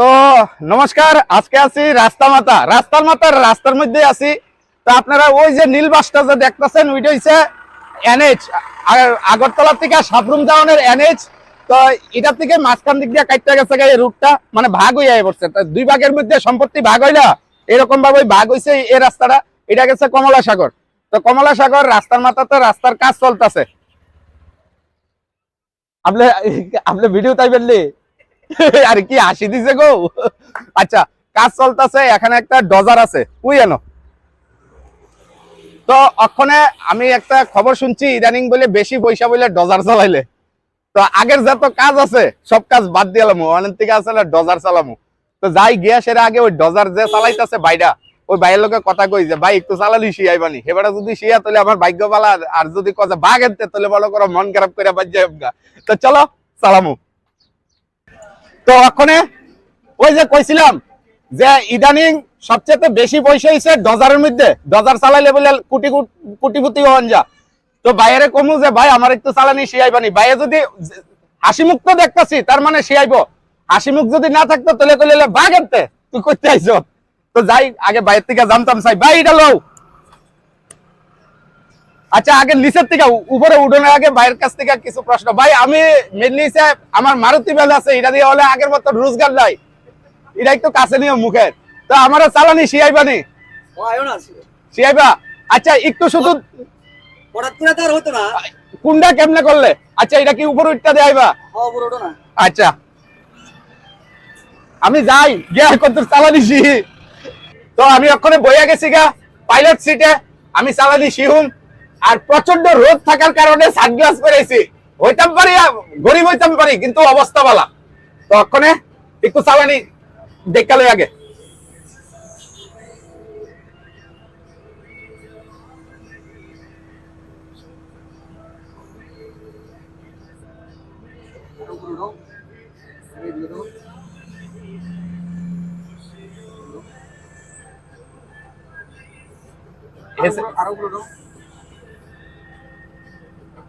তো নমস্কার, আজকে আছি রাস্তা মাতা। রাস্তার মাতার রাস্তার মধ্যে আছি। তো আপনারা ওই যে নীল বাসটা যে দেখতেছেন, ওইটা হচ্ছে এনএইচ আগরতলা থেকে সাবরুম যাওয়ানের এনএইচ তো এটা থেকে মাঝখান দিক দিয়ে কাটতে গেছে এই রুটটা মানে ভাগ হয়ে পড়ছে। দুই ভাগের মধ্যে সম্পত্তি ভাগ হইলা এরকম ভাবে ভাগ হইছে এই রাস্তাটা। এটা গেছে কমলা সাগর তো কমলা সাগর রাস্তার মাথাতে রাস্তার কাজ চলতেছে। আপনি আপনি ভিডিও তাই বললি আর কি হাসি দিছে গো? আচ্ছা কাজ চলতেছে, এখানে একটা ডজার আছে। উই এনো তো অক্ষণে আমি একটা খবর শুনছি, ইদানিং বলে বেশি পয়সা বলে ডজার চালাইলে। তো আগের যত কাজ আছে, সব কাজ বাদ দিলাম অনেক থেকে আসলে ডজার চালামু। তো যাই গিয়া সেরা আগে ওই ডজার যে চালাইতেছে বাইরা ওই বাইরের লোকে কথা কই যে, ভাই, একটু চালালি শিয়াই বানি। এবারে যদি শিয়া, তাহলে আমার ভাগ্য পালা আর যদি কথা বাঘ এনতে তাহলে বড় করে, মন খারাপ করে বাজ্যে তো চলো, চালামু। তো ওখানে ওই যে কইছিলাম যে ইদানিং সবচেয়ে বেশি পয়সা হইছে ডজারের মধ্যে। ডজার চালাইলে বলে কোটি কোটি- কোটিপতি হন যা। তো বাইরে কমু যে, ভাই, আমার একটু চালানি শিয়াইবানি বাইরে যদি হাসি মুখ তো দেখতেছি, তার মানে শিয়াইবো হাসি মুখ যদি না থাকতো, তাহলে কইলে আনতে তুই করতে আইছ তো যাই, আগে বাইরের থেকে জানতাম, চাই, ভাই, এটা লও। আচ্ছা আগে নিচের থেকে উপরে উঠোনের আগে বাইরের কাছ থেকে কিছু প্রশ্ন। ভাই আমি মেনলি আমার মারুতি বেল আছে এটা দিয়ে হলে আগের মতো রোজগার নাই। এটা একটু কাছে নিও মুখের। তো আমার চালানি শিয়াইবানি? শিয়াইবা? আচ্ছা একটু শুধু কুন্ডা কেমনে করলে? আচ্ছা এটা কি উপরে উঠতে না। আচ্ছা। আমি যাই গিয়া কত চালানি শিহি তো আমি ওখানে বইয়া গেছি গা পাইলট সিটে আমি চালানি শিহুম আর প্রচণ্ড রোদ থাকার কারণে সানগ্লাস পরেছি। হইতাম পারি, গরিব হইতাম পারি, কিন্তু অবস্থা বালা তো ওখানে একটু চালানি দেখালে আগে। আরও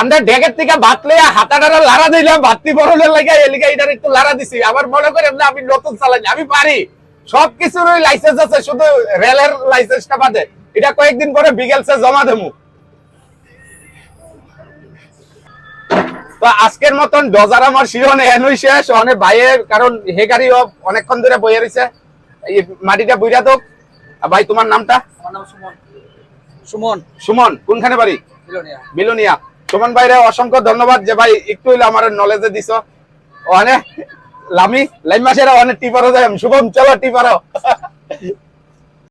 আমরা ডেকের থেকে হাতাটারা দিলাম লাগে এলিকা এটার একটু দিছি। আবার মনে করেন না আমি নতুন চালাই আমি পারি। লাইসেন্স আছে শুধু রেলের লাইসেন্সটা বাদে। এটা কয়েকদিন পরে বিকেলসে জমা দেবো। তো আজকের মতন ডজার আমার শিরনে এনুই শেষ। অনেক ভাইয়ের কারণ হে গাড়ি অনেকক্ষণ ধরে বইয়ে রয়েছে মাটিটা বইরা দোক। ভাই তোমার নামটা? আমার নাম সুমন। সুমন। সুমন কোনখানে বাড়ি? বিলোনিয়া বিলুনিয়া সুমন ভাইরে অসংখ্য ধন্যবাদ। যে ভাই একটু আমার নলেজে দিছ। অনেক লামি লাইম মাসের অনেক টিপারও যাই শুভম, চলো টিপারও